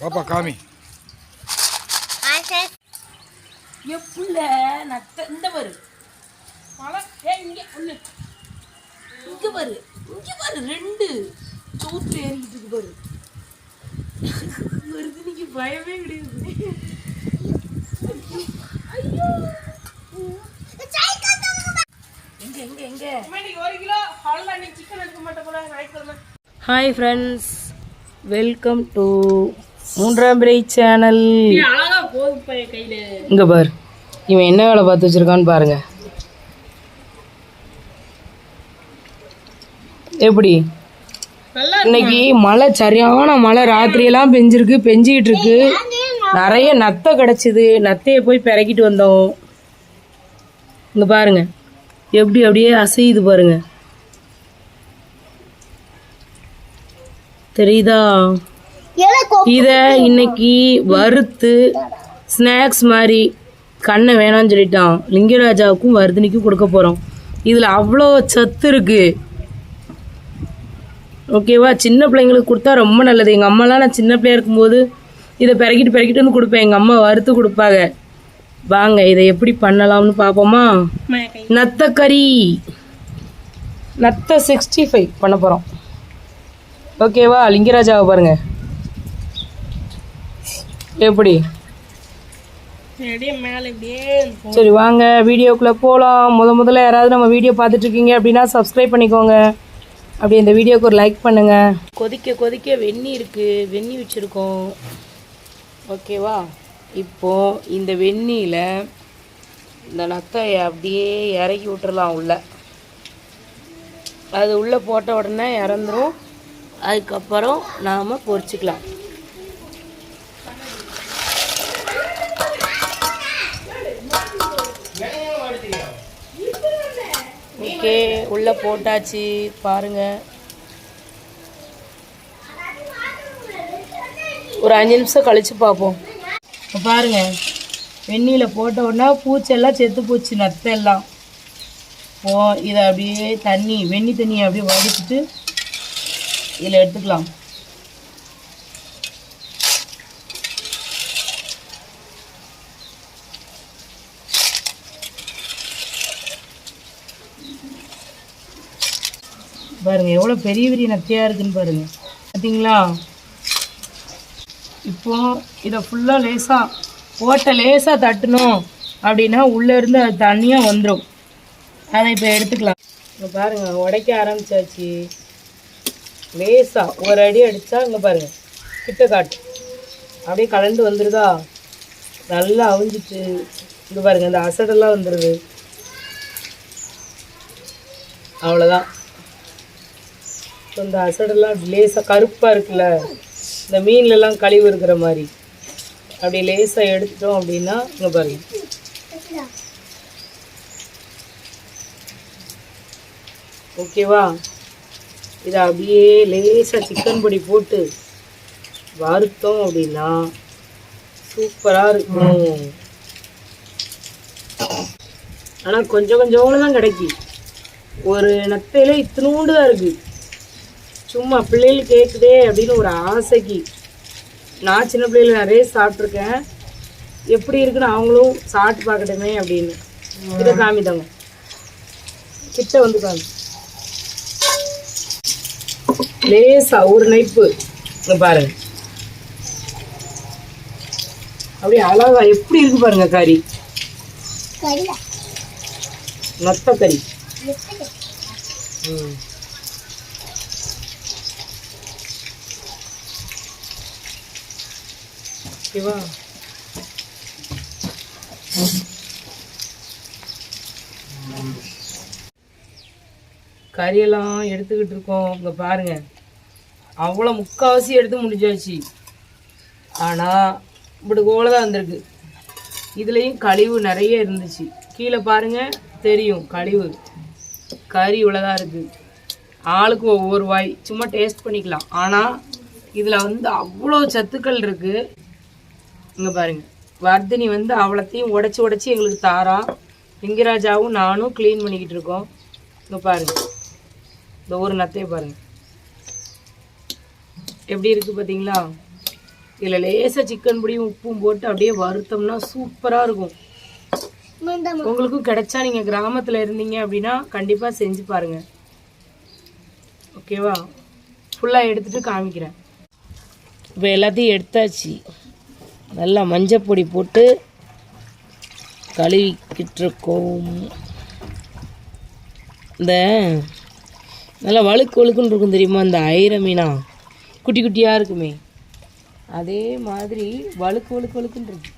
பாப்பா காமி. எப்புள்ள நத்த இந்த பாரு மழை ஏ இங்க ஒண்ணு. இங்க பாரு இங்க பாரு ரெண்டு. சூத்து ஏறிக்கிட்டு இருக்கு பாரு மருதினிக்கு பயமே கிடையாது. ஐயோ. எங்க எங்க எங்க? ஒரு கிலோ நீ சிக்கன் எடுக்க மாட்டேன் போல ஞாயிற்றுக்கிழமை ஹாய் ஃப்ரெண்ட்ஸ் வெல்கம் டு மூன்றாம் பிறை சேனல் இங்கே பார். இவன் என்ன வேலை பார்த்து வச்சிருக்கான்னு பாருங்க. எப்படி? இன்னைக்கு மழை சரியான மழை. ராத்திரியெல்லாம் பெஞ்சிருக்கு பெஞ்சிக்கிட்டு இருக்கு. நிறைய நத்தை கிடச்சிது. நத்தையை போய் பிறக்கிட்டு வந்தோம். இங்கே பாருங்க. எப்படி அப்படியே அசையுது பாருங்க. தெரியுதா? இத இன்னைக்கு வறுத்து ஸ்நாக்ஸ் மாதிரி கண்ணை வேணாம்னு சொல்லிட்டான். லிங்கராஜாவுக்கும் வர்தினிக்கும் கொடுக்க போகிறோம் இதில் அவ்வளோ சத்து இருக்கு. ஓகேவா சின்ன பிள்ளைங்களுக்கு கொடுத்தா ரொம்ப நல்லது. எங்கள் அம்மாலாம் நான் சின்ன பிள்ளையா இருக்கும்போது இதை பிறக்கிட்டு பிறக்கிட்டு வந்து கொடுப்பேன். எங்கள் அம்மா வறுத்து கொடுப்பாங்க. வாங்க இதை எப்படி பண்ணலாம்னு பார்ப்போமா? நத்தக்கறி. நத்த சிக்ஸ்டி ஃபைவ் பண்ண போகிறோம் ஓகேவா? லிங்கராஜாவை பாருங்க. எப்படி? சரி வாங்க. வீடியோக்குள்ளே போகலாம் முத முதல்ல யாராவது நம்ம வீடியோ பார்த்துட்டு இருக்கீங்க அப்படின்னா சப்ஸ்கிரைப் பண்ணிக்கோங்க. அப்படி இந்த வீடியோக்கு ஒரு லைக் பண்ணுங்க. கொதிக்க கொதிக்க வெந்நி இருக்கு. வெந்நி வச்சுருக்கோம். ஓகேவா? இப்போ இந்த வெந்நியில் இந்த நத்தையை அப்படியே இறக்கி விட்டுறலாம் உள்ள. அது உள்ளே போட்ட உடனே இறந்துரும். அதுக்கப்புறம் நாம் பொறிச்சிக்கலாம் ஓகே உள்ளே போட்டாச்சு. பாருங்க. ஒரு அஞ்சு நிமிஷம் கழிச்சு பார்ப்போம். பாருங்கள் பாருங்க. வெந்நீரில் போட்ட உடனே பூச்செல்லாம் செத்து போச்சு நத்தெல்லாம் போ இதை அப்படியே தண்ணி வெந்நி தண்ணியை அப்படியே வடிச்சிட்டு இதில் எடுத்துக்கலாம். பாருங்க எவ்வளோ பெரிய பெரிய நத்தையாக இருக்குன்னு பாருங்க. பார்த்தீங்களா? இப்போ இதை ஃபுல்லாக லேசாக ஓட்டை லேசாக தட்டணும் அப்படின்னா உள்ளேருந்து அது தண்ணியாக வந்துடும் அதை இப்போ எடுத்துக்கலாம். இங்கே பாருங்க உடைக்க ஆரம்பிச்சாச்சு. லேசாக ஒரு அடி அடித்தா இங்கே பாருங்கள் கிட்ட காட்டு. அப்படியே கலந்து வந்துருதா? நல்லா அவிஞ்சிட்டு இங்கே பாருங்க இந்த அசடெல்லாம் வந்துடுது அவ்வளோதான் இப்போ இந்த அசடெல்லாம் லேசாக கருப்பாக இருக்குல்ல இந்த மீன்லலாம் கழிவு இருக்கிற மாதிரி. அப்படி லேசாக எடுத்துட்டோம் அப்படின்னா இங்கே பாருங்க. ஓகேவா? இதை அப்படியே லேசாக சிக்கன் பொடி போட்டு வறுத்தோம் அப்படின்னா சூப்பராக இருக்கும். ஆனால் கொஞ்சம் கொஞ்சோண்டு தான் கிடைக்கி ஒரு நத்தையில இத்தினூண்டு தான் இருக்குது சும்மா பிள்ளைகள் கேட்குதே அப்படின்னு ஒரு ஆசைக்கு நான் சின்ன பிள்ளைகள் நிறைய சாப்பிட்ருக்கேன் எப்படி இருக்குன்னு அவங்களும் சாப்பிட்டு பார்க்கட்டுமே அப்படின்னு. இதை காமிதாங்க கிட்ட வந்து காமி லேசா ஒரு நைப்பு. பாருங்க. அப்படியே அழகா எப்படி இருக்கு பாருங்க கறி. நத்த கறி. ம். ஓகேவா கறியெல்லாம் எடுத்துக்கிட்டு இருக்கோம். இங்கே பாருங்க. அவ்வளோ முக்கால்வாசி எடுத்து முடிஞ்சாச்சு. ஆனால் இப்படி கோல தான் வந்திருக்கு. இதுலேயும் கழிவு நிறைய இருந்துச்சு. கீழே பாருங்கள் தெரியும் கழிவு. கறி இவ்வளோதான் இருக்குது ஆளுக்கு ஒவ்வொரு வாய். சும்மா டேஸ்ட் பண்ணிக்கலாம். ஆனால் இதில் வந்து அவ்வளோ சத்துக்கள் இருக்குது இங்கே பாருங்கள் வர்தினி வந்து அவ்வளோத்தையும் உடச்சி உடச்சி எங்களுக்கு தாரா லிங்கராஜாவும் நானும் க்ளீன் பண்ணிக்கிட்டு இருக்கோம். இங்கே பாருங்கள் இந்த ஒரு நத்தையை பாருங்கள் எப்படி இருக்குது பார்த்தீங்களா இதில் லேசாக சிக்கன் பொடியும் உப்பும் போட்டு அப்படியே வறுத்தோம்னா சூப்பராக இருக்கும். உங்களுக்கும் கிடைச்சா நீங்கள் கிராமத்தில் இருந்தீங்க அப்படின்னா கண்டிப்பாக செஞ்சு பாருங்கள் ஓகேவா? ஃபுல்லாக எடுத்துகிட்டு காமிக்கிறேன். இப்போ எல்லாத்தையும் எடுத்தாச்சு. நல்லா மஞ்சப்பொடி போட்டு கழுவிக்கிட்டு இருக்கோம். இந்த நல்லா வழுக்கு வழுக்குன்னு இருக்கும் தெரியுமா? அந்த ஐர மீனா. குட்டி குட்டியாக இருக்குமே. அதே மாதிரி வழுக்கு வழுக்கு வழுக்குன்னு இருக்கு.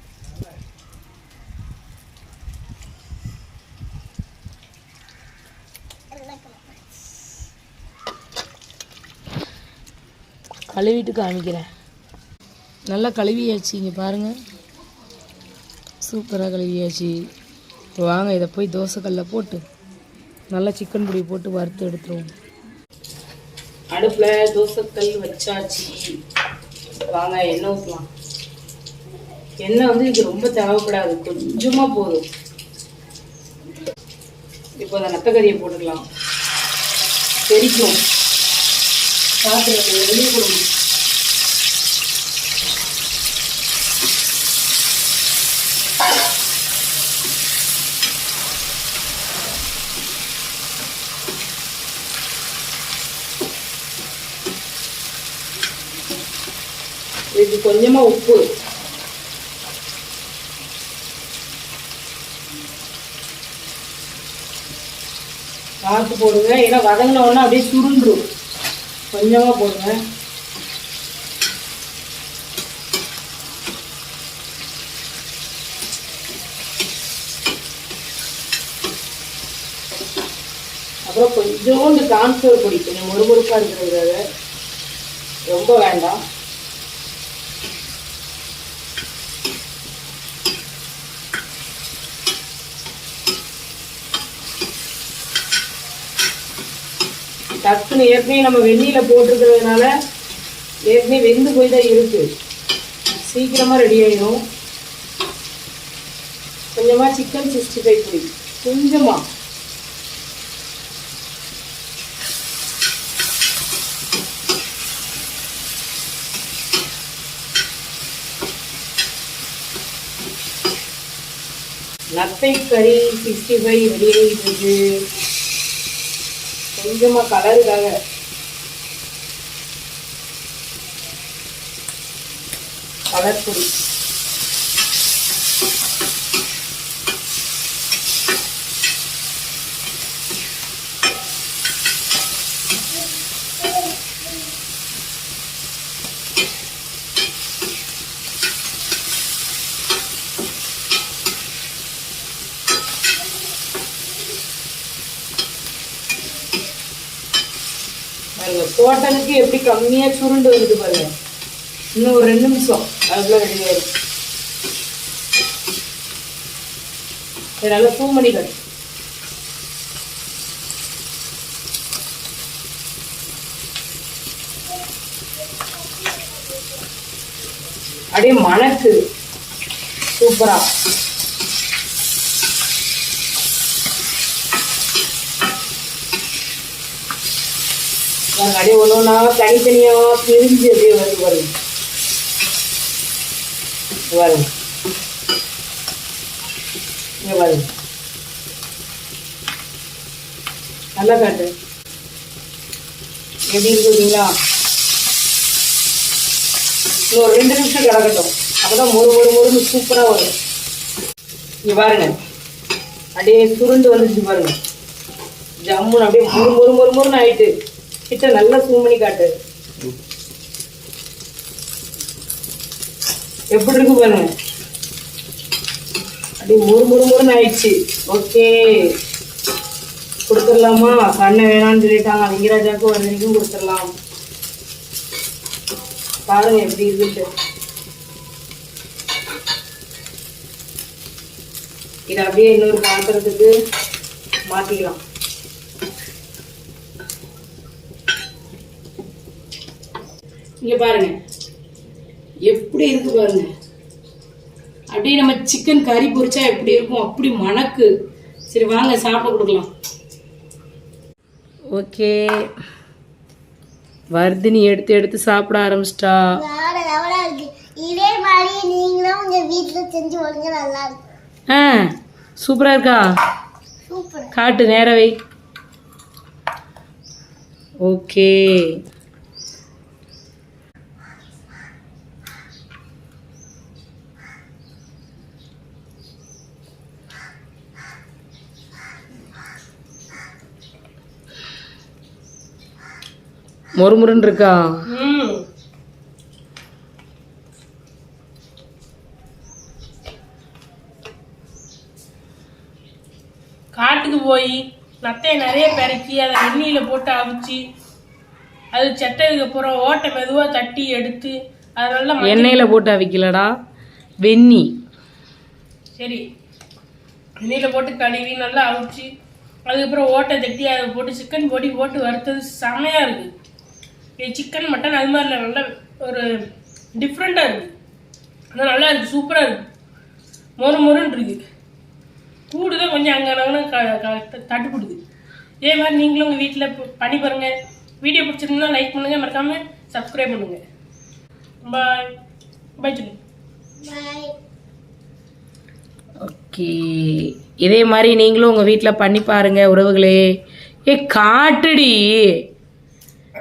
கழுவிட்டு காமிக்கிறேன். நல்லா கழுவியாச்சு இங்கே பாருங்கள் சூப்பராக கழுவியாச்சு. இப்போ வாங்க இதை போய் தோசைக்கல்ல போட்டு நல்லா சிக்கன் பொடி போட்டு வறுத்து எடுத்துருவோம். அடுப்பில் தோசைக்கல் வச்சாச்சு. வாங்க எண்ணெய் ஊற்றலாம் எண்ணெய் வந்து இது ரொம்ப தேவைப்படாது. கொஞ்சமாக போதும். இப்போ அந்த நத்தக்கறியை போட்டுக்கலாம். தெரிக்கும் பார்த்துட்டு வெளியே கொடுங்க இது கொஞ்சமா உப்பு பார்த்து போடுங்க. ஏன்னா வதங்கின உடனே அப்படியே சுருண்டு கொஞ்சமா போடுங்க. அப்புறம் கொஞ்சோண்டு கான்ஃபிளவர் பொடி. கொஞ்சம் முறுமுறுப்பாக இருக்கிறதுக்காக. ரொம்ப வேண்டாம். டக்குன்னு ஏற்கனவே நம்ம வெந்நியில் போட்டிருக்கிறதுனால ஏற்கனவே வெந்து போய் தான் இருக்கு. சீக்கிரமாக ரெடி ஆயிடும் கொஞ்சமாக சிக்கன் சிக்ஸ்டி ஃபைவ் பொடி கொஞ்சமாக நத்தை கறி சிக்ஸ்டி ஃபைவ் ரெடி ஆகிட்டு இருக்கு. கொஞ்சமாக கலருக்காக கலர் பொடி. பாருங்க எப்படி கம்மியாக சுருண்டு வருது பாருங்க. இன்னும் ஒரு ரெண்டு நிமிஷம். அதுக்குள்ள ரெடி ஆயிடும் இது நல்லா பூ அப்படியே மணக்கு. சூப்பராக அப்படியே ஒன்று ஒன்றா தனித்தனியாக பிரிஞ்சு அப்படியே வருது வரும் வரும் இங்கே வரும் நல்லா காட்டு. எப்படி இருக்குங்களா இன்னும் ஒரு ரெண்டு நிமிஷம் கிடக்கட்டும். அப்பதான் ஒரு ஒரு மொறுன்னு சூப்பராக வரும். இங்கே பாருங்க. அப்படியே சுருண்டு வந்துச்சு பாருங்க. ஜம்முன்னு அப்படியே மொறு மொறு மொறு ஆயிட்டு. கிட்ட நல்லா சூமணி பண்ணி காட்டு. எப்படி இருக்கு பாருங்க. அப்படியே முறு முறு மொறுன்னு ஆயிடுச்சு. ஓகே. கொடுத்துடலாமா? கண்ணை வேணாம்னு சொல்லிட்டாங்க. லிங்கராஜாவுக்கு ஒரு நிமிஷம் கொடுத்துடலாம். பாருங்க எப்படி இருக்கு இதை அப்படியே இன்னொரு பாத்திரத்துக்கு மாற்றிக்கலாம் இங்க பாருங்க. எப்படி இருக்கு பாருங்க. அப்படியே நம்ம சிக்கன் கறி பொரிச்சா எப்படி இருக்கும்? அப்படி மணக்கு. சரி வாங்க சாப்பிட கொடுக்கலாம். ஓகே. வர்தினி எடுத்து எடுத்து சாப்பிட ஆரம்பிச்சிட்டா. வேற லெவலா இருக்கு. இதே மாதிரி நீங்களும் உங்க வீட்டுல செஞ்சு ஒழுங்க நல்லா இருக்கும். ஆ சூப்பரா இருக்கா? சூப்பர். காட்டு நேரவை ஓகே. மொறுமுறுன்னு இருக்கா? காட்டுக்கு போய் நத்தையை நிறைய பெருக்கி அதை எண்ணெயில் போட்டு அவிச்சு அது செட்டதுக்கு அப்புறம் ஓட்டை மெதுவாக தட்டி எடுத்து அது நல்லா எண்ணெயில போட்டு அவிக்கலடா. வெந்நி சரி. எண்ணெயில் போட்டு கழுவி நல்லா அவிச்சு அதுக்கப்புறம் ஓட்டை தட்டி அதை போட்டு சிக்கன் பொடி போட்டு வறுத்தது செமையாக இருக்குது இது சிக்கன் மட்டன் அது மாதிரி இல்லை நல்லா ஒரு டிஃப்ரெண்ட்டாக இருக்குது ஆனால் நல்லா இருக்குது சூப்பராக இருக்குது மொறு மொறுன்னு இருக்குது கூடு தான் கொஞ்சம் அங்கே க க- தட்டுப்படுது. இதே மாதிரி நீங்களும் உங்கள் வீட்டில் பண்ணி பாருங்கள் வீடியோ பிடிச்சிருந்தா லைக் பண்ணுங்கள் மறக்காமல் சப்ஸ்கிரைப் பண்ணுங்கள் பாய் பாய் சொல்லு பாய் ஓகே. இதே மாதிரி நீங்களும் உங்கள் வீட்டில் பண்ணி பாருங்க உறவுகளே. ஏ காட்டுடி.